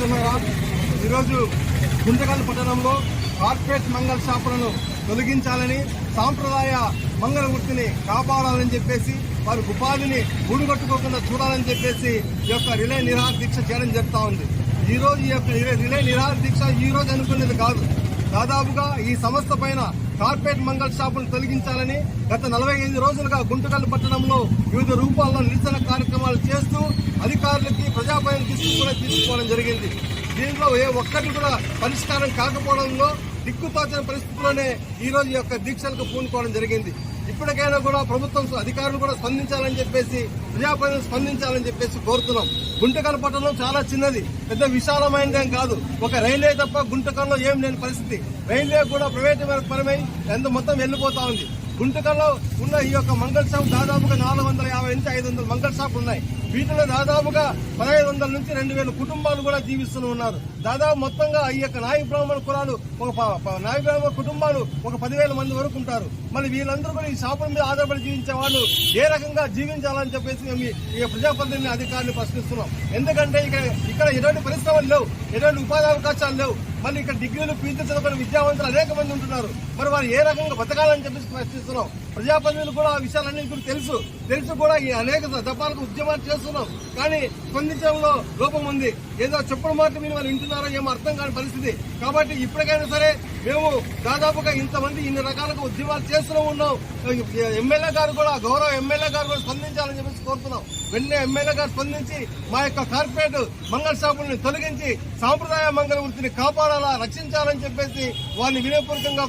మిత్రులారా ఈరోజు గుంటకల్ పట్టణంలో కార్పొరేట్ మంగళ షాపులను తొలగించాలని సాంప్రదాయ మంగళ వృత్తిని కాపాడాలని చెప్పేసి వారి ఉపాధిని ఊడుగట్టుకోకుండా చూడాలని చెప్పేసి ఈ యొక్క రిలే నిరాహార దీక్ష చేయడం జరుగుతూ ఉంది. ఈ రోజు ఈ యొక్క రిలే నిరాహార దీక్ష ఈ రోజు అనుకునేది కాదు. దాదాపుగా ఈ సంస్థ పైన కార్పొరేట్ మంగళ షాపులను తొలగించాలని గత నలభై ఐదు రోజులుగా గుంటకల్ పట్టణంలో వివిధ రూపాల్లో నిరసన కార్యక్రమాలు ప్రజాపయం కూడా తీసుకోవడం జరిగింది. దీంట్లో ఏ ఒక్కటి కూడా పరిష్కారం కాకపోవడంలో దిక్కుపాచిన పరిస్థితుల్లోనే ఈ రోజు యొక్క దీక్షలకు పూనుకోవడం జరిగింది. ఇప్పటికైనా కూడా ప్రభుత్వం అధికారులు కూడా స్పందించాలని చెప్పేసి ప్రజాప్రతినిధులు స్పందించాలని చెప్పేసి కోరుతున్నాం. గుంటకల్ పట్టణం చాలా చిన్నది పెద్ద విశాలమైనదేం కాదు. ఒక రైల్వే తప్ప గుంటకల్లో ఏం లేని పరిస్థితి. రైల్వే కూడా ప్రైవేట్ పరమై ఎంత మొత్తం వెళ్ళిపోతా ఉంది. గుంటకల్లో ఉన్న ఈ యొక్క మంగళ షాప్ దాదాపుగా నాలుగు వందల యాభై నుంచి ఐదు వందల మంగళ షాపులు ఉన్నాయి. వీటిలో దాదాపుగా పదహైదు వందల నుంచి రెండు వేల కుటుంబాలు కూడా జీవిస్తూ ఉన్నారు. దాదాపు మొత్తంగా ఈ యొక్క నాయ బ్రాహ్మణ కులాలు ఒక ప- నాయ బ్రాహ్మణ కుటుంబాలు ఒక పదివేల మంది వరకు ఉంటారు. మరి వీళ్ళందరూ కూడా ఈ షాపుల మీద ఆధారపడి జీవించే వాళ్ళు ఏ రకంగా జీవించాలని చెప్పేసి మేము ఈ- ప్రజాప్రతినిధి అధికారులు ప్రశ్నిస్తున్నాం. ఎందుకంటే ఇక్కడ ఇక్కడ ఎటువంటి పరిశ్రమలు లేవు ఎటువంటి ఉపాధి అవకాశాలు లేవు. మళ్ళీ ఇక్కడ డిగ్రీలు పీజీ చదువుకున్న విద్యావంతులు అనేక మంది ఉంటున్నారు. మరి వారు ఏ రకంగా బతకాలని చెప్పేసి చేస్తున్నాం. ప్రజాప్రతినిధులు కూడా ఆ విషయాలన్నీ కూడా తెలుసు. తెలుసు కూడా ఈ అనేక దఫాలకు ఉద్యమాలు చేస్తున్నాం. కానీ స్పందించడంలో లోపం ఉంది. ఏదో చెప్పుడు మాట మీరు వాళ్ళు వింటున్నారో ఏమో అర్థం కాని పరిస్థితి. కాబట్టి ఇప్పటికైనా సరే మేము దాదాపుగా ఇంతమంది ఇన్ని రకాలుగా ఉద్యమాలు చేస్తూనే ఉన్నాం. ఎమ్మెల్యే గారు కూడా గౌరవ ఎమ్మెల్యే గారు కూడా స్పందించాలని చెప్పేసి కోరుతున్నాం. వెంటనే ఎమ్మెల్యే గారు స్పందించి మా యొక్క కార్పొరేట్ మంగళ షాపుల్ని తొలగించి సాంప్రదాయ మంగళ వృత్తిని కాపాడాలా రక్షించాలని చెప్పేసి వారిని వినయపూర్వకంగా